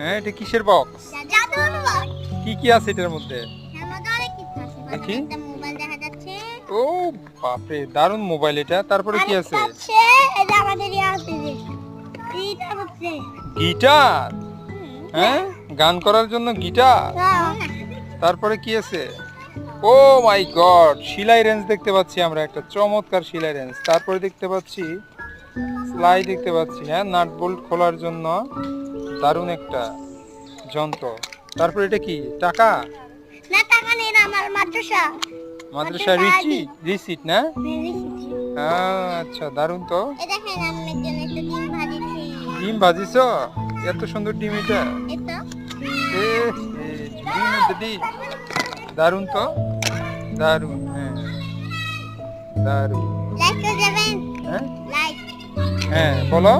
হ্যাঁ এটা কিসের বক্স কি কি আছে এটার মধ্যে? দেখি। ও বাপরে দারুণ মোবাইল এটা। তারপরে কি আছে? গিটার হ্যাঁ? গান করার জন্য গিটার? হ্যাঁ। তারপরে কি আছে? ও মাই গড শিলাই রেঞ্জ দেখতে পাচ্ছি আমরা একটা চমৎকার শিলাই রেঞ্জ। তারপরে দেখতে পাচ্ছি স্লাই দেখতে পাচ্ছি হ্যাঁ নাট বোল্ট খোলার জন্য। দারুণ একটা যন্ত্র। তারপরে এটা কি? টাকা? না টাকা নেই না আমার মাদ্রাসা। মাদ্রাসা রিচি রিসিট না? হ্যাঁ, আচ্ছা দারুণ তো। দেখেন আমি একজন একটা ডিম ভাজিছি। ডিম ভাজিস এত সুন্দর ডিম এটা। এটা এ, দারুণ তো? দারুণ হ্যাঁ। দারুণ। লাইক করে দেবেন হ্যাঁ? লাইক হ্যাঁ বলো।